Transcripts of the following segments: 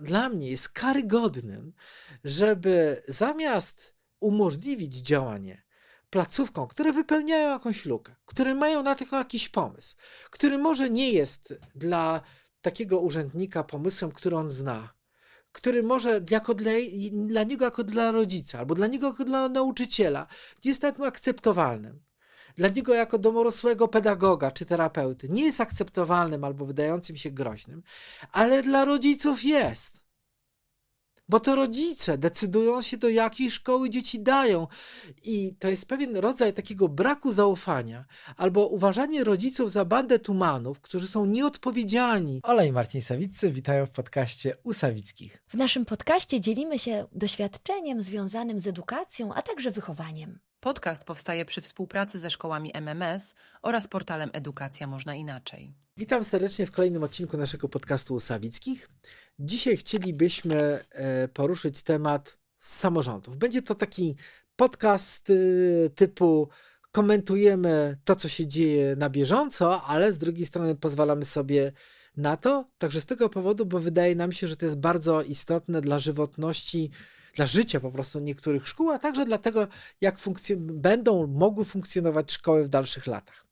dla mnie jest karygodnym, żeby zamiast umożliwić działanie placówkom, które wypełniają jakąś lukę, które mają na to jakiś pomysł, który może nie jest dla takiego urzędnika pomysłem, który on zna, który może jako dla, dla niego jako dla rodzica, albo dla niego jako dla nauczyciela jest nawet akceptowalnym. Dla niego jako domorosłego pedagoga czy terapeuty nie jest akceptowalnym albo wydającym się groźnym, ale dla rodziców jest. Bo to rodzice decydują się, do jakiej szkoły dzieci dają. I to jest pewien rodzaj takiego braku zaufania, albo uważanie rodziców za bandę tumanów, którzy są nieodpowiedzialni. Ola i Marcin Sawiccy witają w podcaście u Sawickich. W naszym podcaście dzielimy się doświadczeniem związanym z edukacją, a także wychowaniem. Podcast powstaje przy współpracy ze szkołami MMS oraz portalem Edukacja Można Inaczej. Witam serdecznie w kolejnym odcinku naszego podcastu u Sawickich. Dzisiaj chcielibyśmy e, poruszyć temat samorządów. Będzie to taki podcast y, typu komentujemy to, co się dzieje na bieżąco, ale z drugiej strony pozwalamy sobie na to, także z tego powodu, bo wydaje nam się, że to jest bardzo istotne dla żywotności, dla życia po prostu niektórych szkół, a także dlatego, jak będą mogły funkcjonować szkoły w dalszych latach.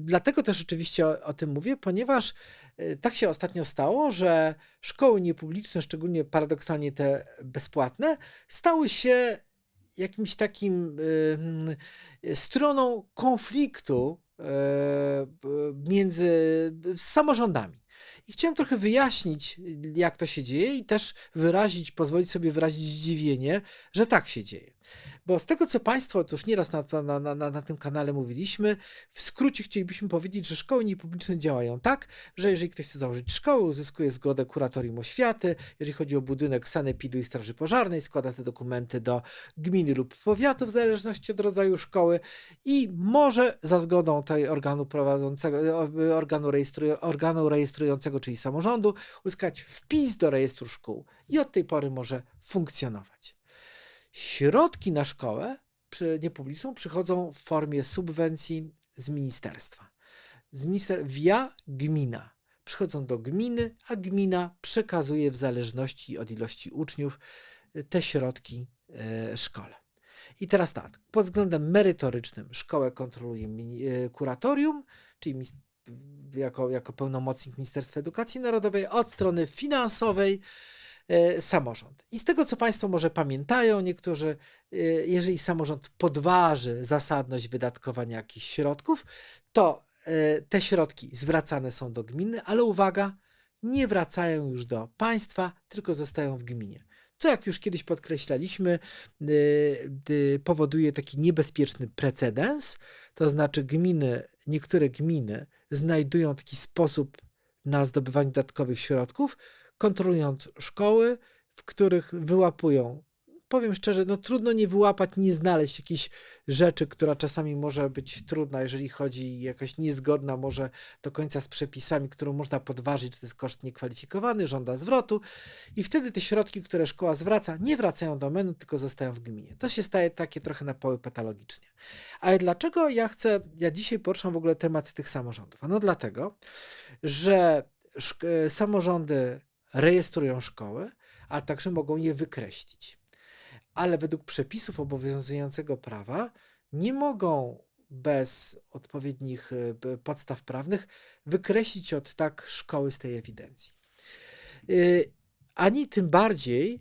Dlatego też oczywiście o, o, tym mówię, ponieważ e, tak się ostatnio stało, że szkoły niepubliczne, szczególnie paradoksalnie te bezpłatne, stały się jakimś takim stroną konfliktu y, między samorządami. I chciałem trochę wyjaśnić, jak to się dzieje, i też wyrazić, pozwolić sobie wyrazić zdziwienie, że tak się dzieje. Bo z tego, co Państwo to już nieraz na, na, na, na, tym kanale mówiliśmy, w skrócie chcielibyśmy powiedzieć, że szkoły niepubliczne działają tak, że jeżeli ktoś chce założyć szkołę, uzyskuje zgodę kuratorium oświaty, jeżeli chodzi o budynek sanepidu i straży pożarnej, składa te dokumenty do gminy lub powiatu w zależności od rodzaju szkoły i może za zgodą tej organu prowadzącego, organu, organu rejestrującego, czyli samorządu, uzyskać wpis do rejestru szkół i od tej pory może funkcjonować. Środki na szkołę niepubliczną przychodzą w formie subwencji z ministerstwa. Z minister via gmina. Przychodzą do gminy, a gmina przekazuje w zależności od ilości uczniów y, te środki y, szkole. I teraz tak, pod względem merytorycznym szkołę kontroluje y, kuratorium, czyli jako, jako pełnomocnik Ministerstwa Edukacji Narodowej, od strony finansowej samorząd. I z tego, co Państwo może pamiętają, niektórzy, e, jeżeli samorząd podważy zasadność wydatkowania jakichś środków, to e, te środki zwracane są do gminy, ale uwaga, nie wracają już do państwa, tylko zostają w gminie. Co, jak już kiedyś podkreślaliśmy, powoduje taki niebezpieczny precedens, to znaczy gminy, niektóre gminy znajdują taki sposób na zdobywanie dodatkowych środków, kontrolując szkoły, w których wyłapują. Powiem szczerze, no trudno nie wyłapać, nie znaleźć jakiejś rzeczy, która czasami może być trudna, jeżeli chodzi jakaś niezgodna może do końca z przepisami, którą można podważyć, czy to jest koszt niekwalifikowany, żąda zwrotu i wtedy te środki, które szkoła zwraca, nie wracają do menu, tylko zostają w gminie. To się staje takie trochę na poły patologicznie. Ale dlaczego ja chcę, ja dzisiaj poruszam w ogóle temat tych samorządów? Ano dlatego, że samorządy rejestrują szkoły, a także mogą je wykreślić. Ale według przepisów obowiązującego prawa nie mogą bez odpowiednich e, podstaw prawnych wykreślić od tak szkoły z tej ewidencji. E, ani tym bardziej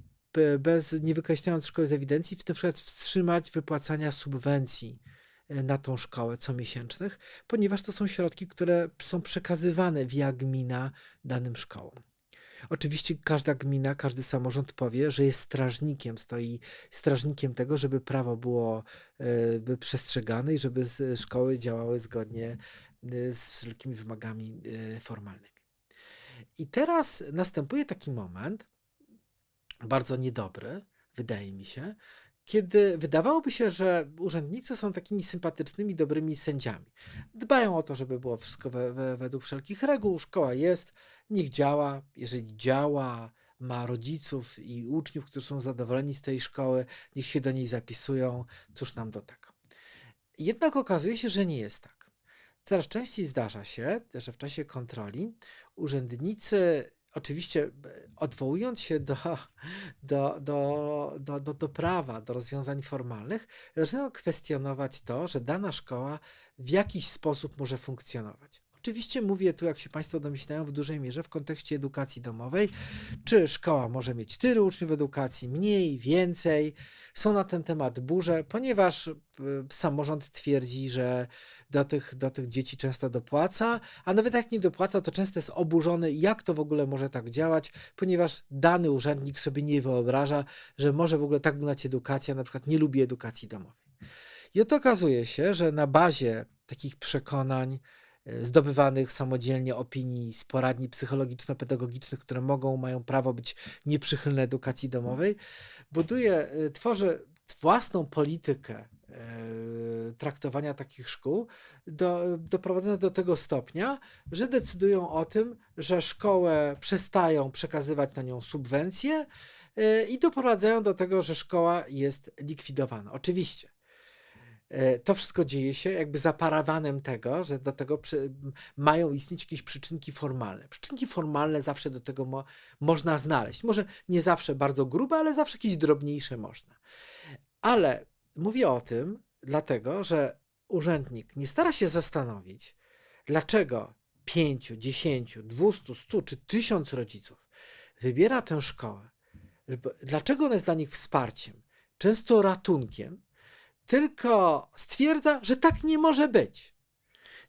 bez nie wykreślając szkoły z ewidencji, w tym przykład wstrzymać wypłacania subwencji e, na tą szkołę comiesięcznych, ponieważ to są środki, które są przekazywane via gmina danym szkołom. Oczywiście każda gmina, każdy samorząd powie, że jest strażnikiem, stoi strażnikiem tego, żeby prawo było by przestrzegane i żeby szkoły działały zgodnie e, z wszelkimi wymogami e, formalnymi. I teraz następuje taki moment, bardzo niedobry, wydaje mi się, kiedy wydawałoby się, że urzędnicy są takimi sympatycznymi, dobrymi sędziami. Dbają o to, żeby było wszystko we, we, według wszelkich reguł, szkoła jest, niech działa. Jeżeli działa, ma rodziców i uczniów, którzy są zadowoleni z tej szkoły, niech się do niej zapisują, cóż nam do tego. Jednak okazuje się, że nie jest tak. Coraz częściej zdarza się, że w czasie kontroli urzędnicy, oczywiście odwołując się do, do, do, do, do, do prawa, do rozwiązań formalnych, zaczynają kwestionować to, że dana szkoła w jakiś sposób może funkcjonować. Oczywiście mówię tu, jak się Państwo domyślają, w dużej mierze w kontekście edukacji domowej. Czy szkoła może mieć tylu uczniów edukacji, mniej, więcej? Są na ten temat burze, ponieważ y, samorząd twierdzi, że do tych, do tych dzieci często dopłaca, a nawet jak nie dopłaca, to często jest oburzony, jak to w ogóle może tak działać, ponieważ dany urzędnik sobie nie wyobraża, że może w ogóle tak wyglądać edukacja, na przykład nie lubi edukacji domowej. I oto okazuje się, że na bazie takich przekonań, e, zdobywanych samodzielnie opinii z poradni psychologiczno-pedagogicznych, które mogą, mają prawo być nieprzychylne edukacji domowej, buduje, e, tworzy własną politykę e, traktowania takich szkół, do, doprowadzając do tego stopnia, że decydują o tym, że szkołę przestają przekazywać na nią subwencje e, i doprowadzają do tego, że szkoła jest likwidowana. Oczywiście. E, To wszystko dzieje się jakby za parawanem tego, że do tego przy, mają istnieć jakieś przyczynki formalne. Przyczynki formalne zawsze do tego mo, można znaleźć. Może nie zawsze bardzo grube, ale zawsze jakieś drobniejsze można. Ale mówię o tym dlatego, że urzędnik nie stara się zastanowić, dlaczego 5, 10, 200, 100 czy 1000 rodziców wybiera tę szkołę. Dlaczego ona jest dla nich wsparciem, często ratunkiem, tylko stwierdza, że tak nie może być.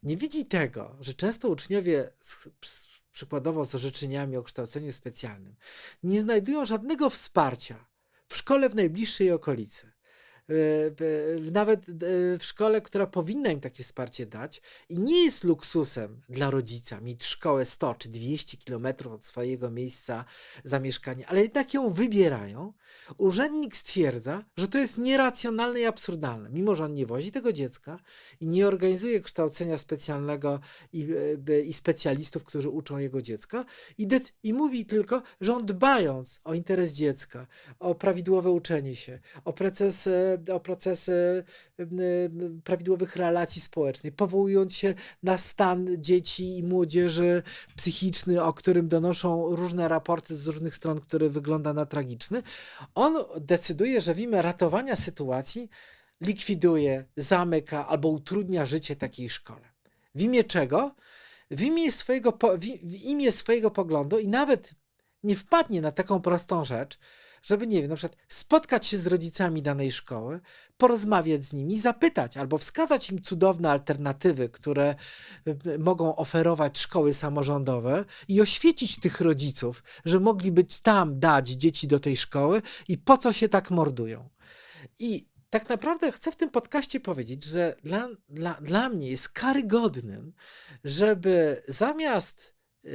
Nie widzi tego, że często uczniowie, przykładowo z orzeczeniami o kształceniu specjalnym, nie znajdują żadnego wsparcia w szkole w najbliższej okolicy. W- Nawet e, w szkole, która powinna im takie wsparcie dać, i nie jest luksusem dla rodzica mieć szkołę 100 czy 200 kilometrów od swojego miejsca zamieszkania, ale jednak ją wybierają, urzędnik stwierdza, że to jest nieracjonalne i absurdalne, mimo że on nie wozi tego dziecka i nie organizuje kształcenia specjalnego i, b- i specjalistów, którzy uczą jego dziecka, i, i mówi tylko, że on dbając o interes dziecka, o prawidłowe uczenie się, o proces, o proces m, m, prawidłowych relacji społecznych, powołując się na stan dzieci i młodzieży psychiczny, o którym donoszą różne raporty z różnych stron, który wygląda na tragiczny, on decyduje, że w imię ratowania sytuacji likwiduje, zamyka albo utrudnia życie takiej szkole. W imię czego? W imię swojego, w imię swojego poglądu i nawet nie wpadnie na taką prostą rzecz, żeby, nie wiem, na przykład spotkać się z rodzicami danej szkoły, porozmawiać z nimi, zapytać albo wskazać im cudowne alternatywy, które y, mogą oferować szkoły samorządowe i oświecić tych rodziców, że mogliby tam dać dzieci do tej szkoły i po co się tak mordują. I tak naprawdę chcę w tym podcaście powiedzieć, że dla, dla, dla mnie jest karygodnym, żeby zamiast yy,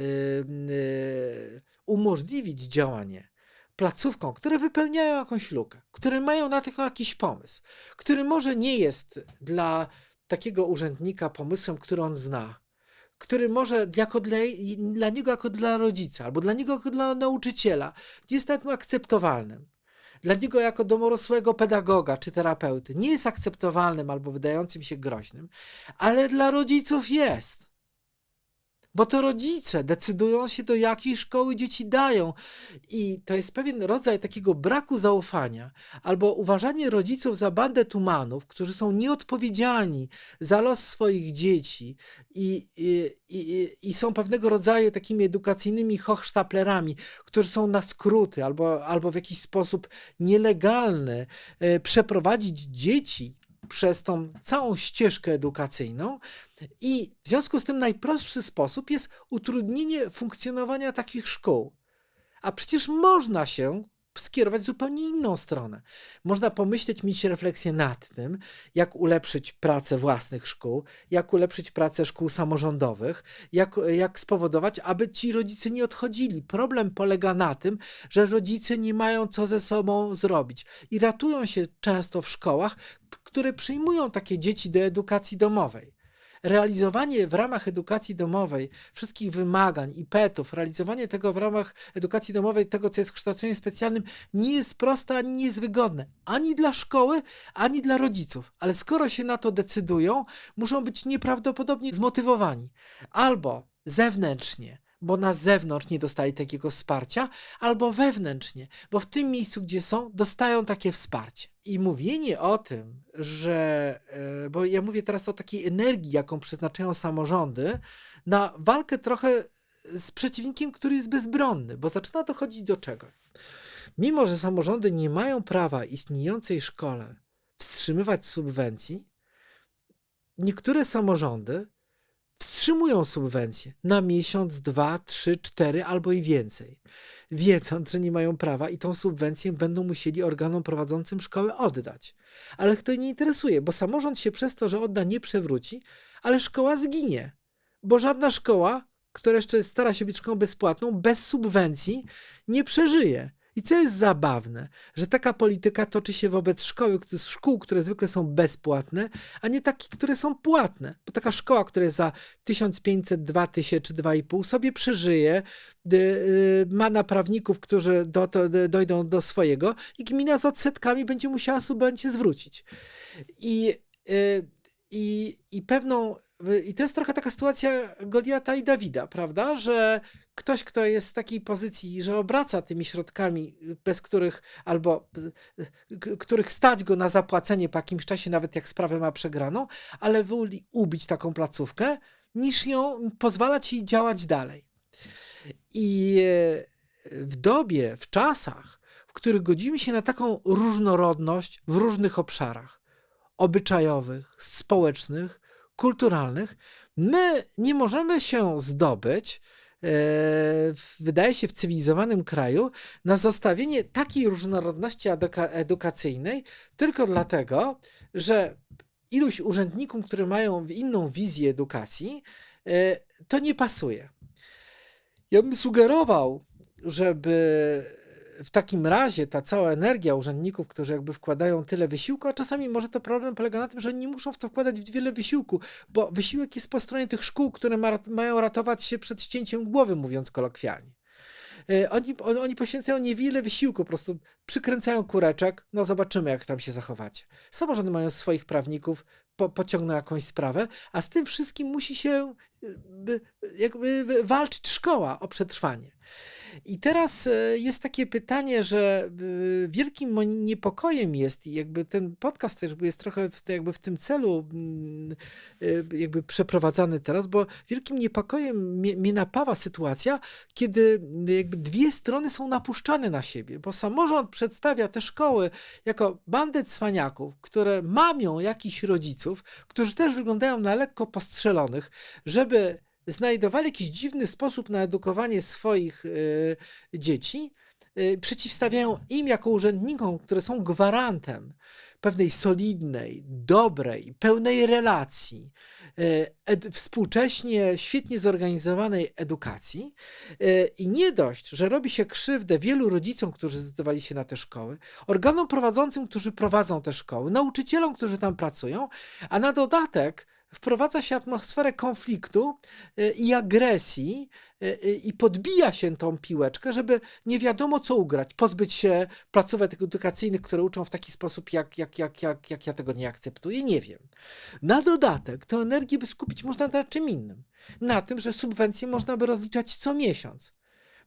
yy, umożliwić działanie placówkom, które wypełniają jakąś lukę, które mają na to jakiś pomysł, który może nie jest dla takiego urzędnika pomysłem, który on zna, który może jako dla, dla niego jako dla rodzica, albo dla niego jako dla nauczyciela jest nawet akceptowalnym. Dla niego jako domorosłego pedagoga czy terapeuty nie jest akceptowalnym albo wydającym się groźnym, ale dla rodziców jest. Bo to rodzice decydują się, do jakiej szkoły dzieci dają. I to jest pewien rodzaj takiego braku zaufania, albo uważanie rodziców za bandę tumanów, którzy są nieodpowiedzialni za los swoich dzieci i, i, i, i są pewnego rodzaju takimi edukacyjnymi hochsztaplerami, którzy są na skróty albo, albo w jakiś sposób nielegalny e, przeprowadzić dzieci przez tą całą ścieżkę edukacyjną. I w związku z tym najprostszy sposób jest utrudnienie funkcjonowania takich szkół. A przecież można się skierować w zupełnie inną stronę. Można pomyśleć, mieć refleksję nad tym, jak ulepszyć pracę własnych szkół, jak ulepszyć pracę szkół samorządowych, jak, jak spowodować, aby ci rodzice nie odchodzili. Problem polega na tym, że rodzice nie mają co ze sobą zrobić i ratują się często w szkołach, które przyjmują takie dzieci do edukacji domowej. Realizowanie w ramach edukacji domowej wszystkich wymagań i petów, realizowanie tego w ramach edukacji domowej, tego co jest kształceniem specjalnym, nie jest proste ani nie jest wygodne. Ani dla szkoły, ani dla rodziców. Ale skoro się na to decydują, muszą być nieprawdopodobnie zmotywowani. Albo zewnętrznie, bo na zewnątrz nie dostali takiego wsparcia, albo wewnętrznie, bo w tym miejscu, gdzie są, dostają takie wsparcie. I mówienie o tym, że, e, bo ja mówię teraz o takiej energii, jaką przeznaczają samorządy, na walkę trochę z przeciwnikiem, który jest bezbronny, bo zaczyna dochodzić do czego? Mimo, że samorządy nie mają prawa istniejącej szkole wstrzymywać subwencji, niektóre samorządy wstrzymują subwencje na miesiąc, dwa, trzy, cztery albo i więcej, wiedząc, że nie mają prawa i tą subwencję będą musieli organom prowadzącym szkoły oddać. Ale ich to nie interesuje, bo samorząd się przez to, że odda, nie przewróci, ale szkoła zginie, bo żadna szkoła, która jeszcze stara się być szkołą bezpłatną, bez subwencji nie przeżyje. I co jest zabawne, że taka polityka toczy się wobec szkoły, szkół, które zwykle są bezpłatne, a nie takich, które są płatne. Bo taka szkoła, która jest za 1500, 2000 czy 2,5 sobie przeżyje, y, y, ma naprawników, którzy do, to, dojdą do swojego i gmina z odsetkami będzie musiała subwencję zwrócić. I, y, i, i pewną i to jest trochę taka sytuacja Goliata i Dawida, prawda? Że ktoś, kto jest w takiej pozycji, że obraca tymi środkami, bez których albo których stać go na zapłacenie po jakimś czasie, nawet jak sprawę ma przegraną, ale woli ubić taką placówkę, niż ją pozwalać jej działać dalej. I w dobie, w czasach, w których godzimy się na taką różnorodność w różnych obszarach obyczajowych, społecznych, kulturalnych, my nie możemy się zdobyć, e, wydaje się, w cywilizowanym kraju, na zostawienie takiej różnorodności edukacyjnej tylko dlatego, że iluś urzędnikom, które mają inną wizję edukacji, e, to nie pasuje. Ja bym sugerował, żeby w takim razie ta cała energia urzędników, którzy jakby wkładają tyle wysiłku, a czasami może to problem polega na tym, że nie muszą w to wkładać wiele wysiłku, bo wysiłek jest po stronie tych szkół, które ma, mają ratować się przed ścięciem głowy, mówiąc kolokwialnie. E, oni, on, oni poświęcają niewiele wysiłku, po prostu przykręcają kureczek, no zobaczymy, jak tam się zachowacie. Samorządy mają swoich prawników, po, pociągną jakąś sprawę, a z tym wszystkim musi się jakby walczyć szkoła o przetrwanie. I teraz e, jest takie pytanie, że e, wielkim niepokojem jest, i jakby ten podcast też jest trochę w, jakby w tym celu mm, e, jakby przeprowadzany teraz, bo wielkim niepokojem mnie, mnie napawa sytuacja, kiedy jakby dwie strony są napuszczane na siebie, bo samorząd przedstawia te szkoły jako bandę cwaniaków, które mamią jakichś rodziców, którzy też wyglądają na lekko postrzelonych, żeby znajdowali jakiś dziwny sposób na edukowanie swoich y, dzieci, y, przeciwstawiają im jako urzędnikom, które są gwarantem pewnej solidnej, dobrej, pełnej relacji, y, ed, współcześnie świetnie zorganizowanej edukacji. I nie dość, że robi się krzywdę wielu rodzicom, którzy zdecydowali się na te szkoły, organom prowadzącym, którzy prowadzą te szkoły, nauczycielom, którzy tam pracują, a na dodatek wprowadza się atmosferę konfliktu y, i agresji y, y, i podbija się tą piłeczkę, żeby nie wiadomo co ugrać, pozbyć się placówek edukacyjnych, które uczą w taki sposób, jak, jak, jak, jak, jak ja tego nie akceptuję, nie wiem. Na dodatek tę energię by skupić można na czym innym. Na tym, że subwencje można by rozliczać co miesiąc.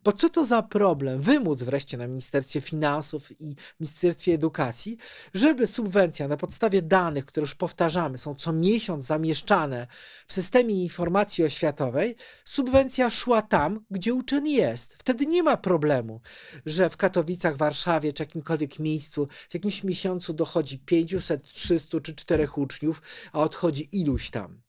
Bo co to za problem wymóc wreszcie na Ministerstwie Finansów i Ministerstwie Edukacji, żeby subwencja na podstawie danych, które już powtarzamy, są co miesiąc zamieszczane w systemie informacji oświatowej, subwencja szła tam, gdzie uczeń jest. Wtedy nie ma problemu, że w Katowicach, Warszawie czy jakimkolwiek miejscu w jakimś miesiącu dochodzi 500, 300 czy 4 uczniów, a odchodzi iluś tam.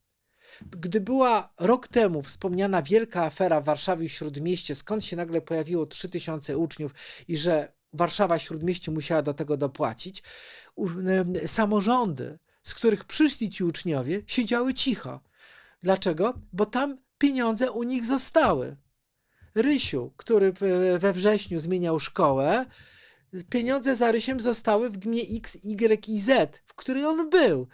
Gdy była rok temu wspomniana wielka afera w Warszawie Śródmieście, skąd się nagle pojawiło 3000 uczniów i że Warszawa Śródmieście musiała do tego dopłacić, samorządy, z których przyszli ci uczniowie, siedziały cicho. Dlaczego? Bo tam pieniądze u nich zostały. Rysiu, który we wrześniu zmieniał szkołę, pieniądze za Rysiem zostały w gminie X, Y i Z, w której on był.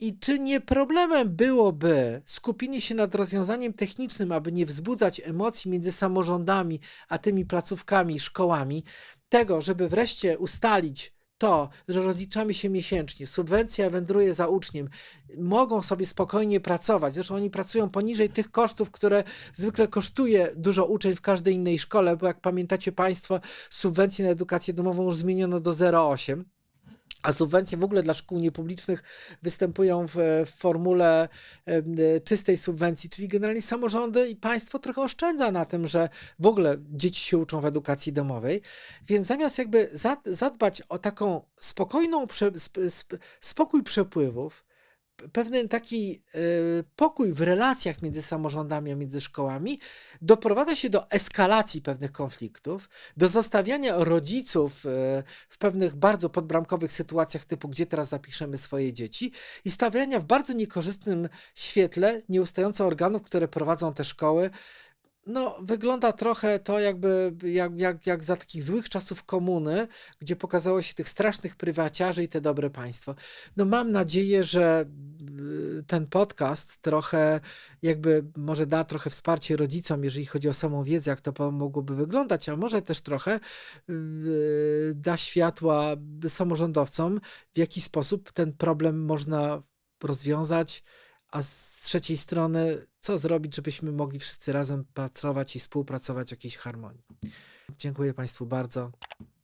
I czy nie problemem byłoby skupienie się nad rozwiązaniem technicznym, aby nie wzbudzać emocji między samorządami a tymi placówkami, szkołami, tego, żeby wreszcie ustalić to, że rozliczamy się miesięcznie, subwencja wędruje za uczniem, mogą sobie spokojnie pracować. Zresztą oni pracują poniżej tych kosztów, które zwykle kosztuje dużo uczeń w każdej innej szkole, bo jak pamiętacie Państwo, subwencję na edukację domową już zmieniono do 0,8. A subwencje w ogóle dla szkół niepublicznych występują w, w formule czystej subwencji, czyli generalnie samorządy i państwo trochę oszczędza na tym, że w ogóle dzieci się uczą w edukacji domowej. Więc zamiast jakby za- zadbać o taką spokojną spokój przepływów, pewien taki e, pokój w relacjach między samorządami a między szkołami, doprowadza się do eskalacji pewnych konfliktów, do zostawiania rodziców e, w pewnych bardzo podbramkowych sytuacjach, typu gdzie teraz zapiszemy swoje dzieci, i stawiania w bardzo niekorzystnym świetle nieustająco organów, które prowadzą te szkoły. No, wygląda trochę to jakby jak, jak, jak za takich złych czasów komuny, gdzie pokazało się tych strasznych prywaciarzy i te dobre państwo. No mam nadzieję, że y, ten podcast trochę jakby może da trochę wsparcie rodzicom, jeżeli chodzi o samą wiedzę, jak to mogłoby wyglądać, a może też trochę y, da światła samorządowcom, w jaki sposób ten problem można rozwiązać, a z trzeciej strony, co zrobić, żebyśmy mogli wszyscy razem pracować i współpracować w jakiejś harmonii. Dziękuję Państwu bardzo.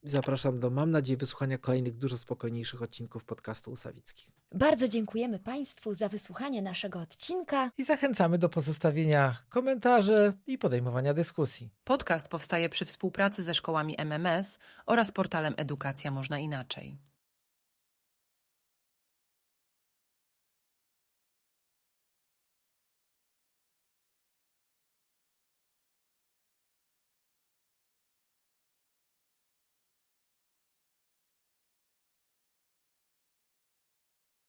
i Zapraszam do, mam nadzieję, wysłuchania kolejnych, dużo spokojniejszych odcinków podcastu Usawickich. Bardzo dziękujemy Państwu za wysłuchanie naszego odcinka. I zachęcamy do pozostawienia komentarzy i podejmowania dyskusji. Podcast powstaje przy współpracy ze szkołami MMS oraz portalem Edukacja Można Inaczej.